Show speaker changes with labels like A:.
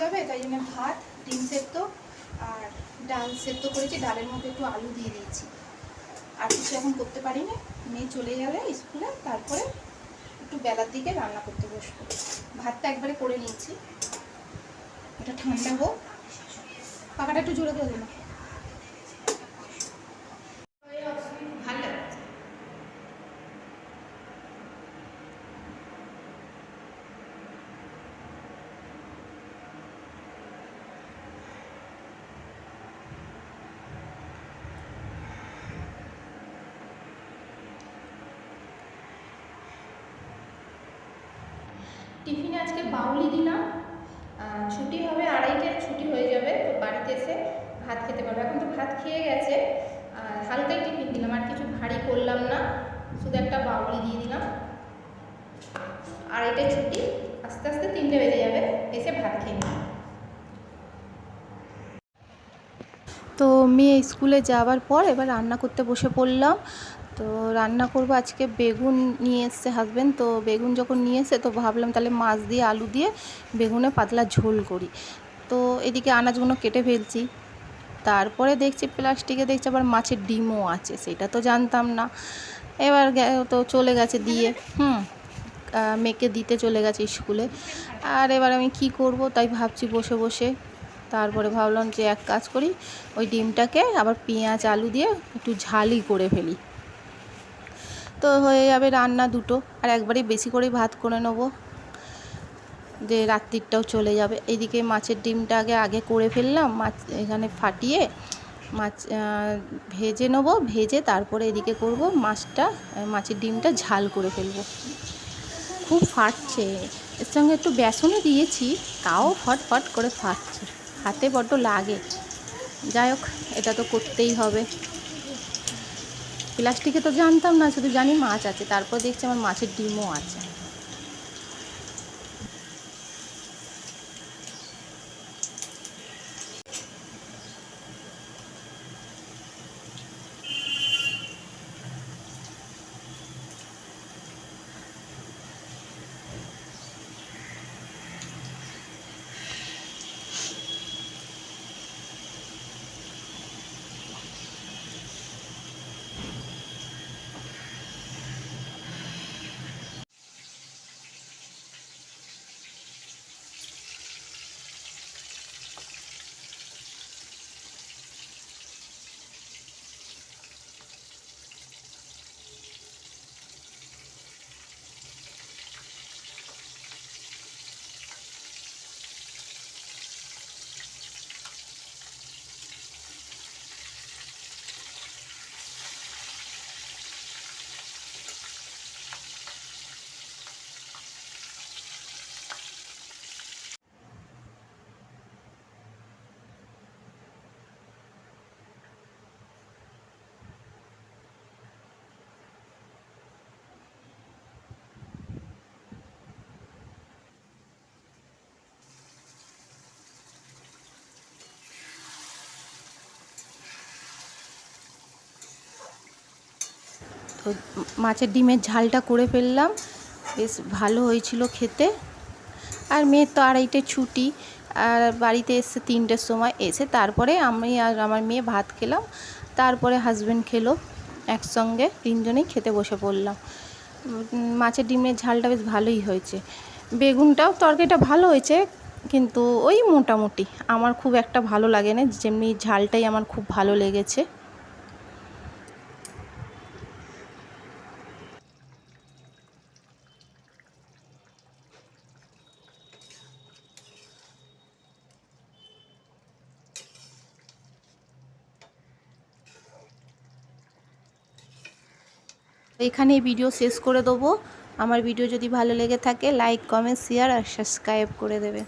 A: যাবে তাই জন্য ভাত, ডিম সেদ্ধ আর ডাল সেদ্ধ করেছি। ডালের মধ্যে একটু আলু দিয়ে দিয়েছি। আর কিছু এখন করতে পারি না মেয়ে চলে যাবে স্কুলে, তারপরে একটু বেলার দিকে রান্না করতে বসবো। ভাতটা একবারে করে নিয়েছি। এটা ঠান্ডা হোক। পাকাটা একটু জোরে দেওয়া যাবে টিফিনে আজকে বাউলি দিলাম। ছুটি হবে আড়াইটায় ছুটি হয়ে যাবে, তো বাড়িতে এসে ভাত খেতে পারবে। এখন তো ভাত খেয়ে গেছে। হালকাই টিফিন দিলাম, আর কিছু ভারী করলাম না। শুধু একটা বাউলি দিয়ে দিলাম। আড়াইটায় ছুটি, আস্তে আস্তে তিনটে বেজে যাবে, এসে ভাত খেয়ে নেবে তো মেয়ে স্কুলে যাওয়ার পর এবার রান্না করতে বসে পড়লাম। তো রান্না করব আজকে বেগুন নিয়ে এসছে হাজবেন্ড তো বেগুন যখন নিয়ে এসে তো ভাবলাম তাহলে মাছ দিয়ে, আলু দিয়ে বেগুনে পাতলা ঝোল করি। তো এদিকে আনাজগুলো কেটে ফেলছি। তারপরে দেখছি প্লাস্টিকে দেখছি আবার মাছের ডিমও আছে, সেটা তো জানতাম না। এবার তো চলে গেছে দিয়ে, হুম মেয়েকে দিতে চলে গেছে স্কুলে। আর এবার আমি কি করব, তাই ভাবছি বসে বসে। তারপরে ভাবলাম যে এক কাজ করি, ওই ডিমটাকে আবার পেঁয়াজ, আলু দিয়ে একটু ঝালি করে ফেলি। তো হয়ে যাবে রান্না দুটো, আর একবারে বেশি করেই ভাত করে নেব। যে রাত্রিরটাও চলে যাবে। এইদিকে মাছের ডিমটা আগে আগে করে ফেললাম, মাছ এখানে ফাটিয়ে মাছ ভেজে নেব, ভেজে তারপরে এদিকে করব মাছটা, মাছের ডিমটা ঝাল করে ফেলব। খুব ফাটছে। এর সঙ্গে একটু বেসনও দিয়েছি, তাও ফট ফট করে ফাটছে। হাতে বড্ড লাগে। যাই হোক, এটা তো করতেই হবে। প্লাস্টিকে তো জানতাম না শুধু জানি মাছ আছে তারপর দেখছি আমার মাছের ডিমও আছে। তো মাছের ডিমের ঝালটা করে ফেললাম। বেশ ভালো হয়েছিল খেতে। আর মেয়ের তো আড়াইটে ছুটি, আর বাড়িতে এসে তিনটের সময়। এসে তারপরে আমি আর আমার মেয়ে ভাত খেলাম। তারপরে হাজব্যান্ড খেলো, একসঙ্গে তিনজনেই খেতে বসে পড়লাম। মাছের ডিমের ঝালটা বেশ ভালোই হয়েছে। বেগুনটাও তরকারিটা ভালো হয়েছে, কিন্তু ওই মোটামুটি। আমার খুব একটা ভালো লাগে না, যেমনি ঝালটাই আমার খুব ভালো লেগেছে। এখানে ভিডিও শেষ করে দেবো। আমার ভিডিও যদি ভালো লেগে থাকে লাইক কমেন্ট শেয়ার আর সাবস্ক্রাইব করে দেবে।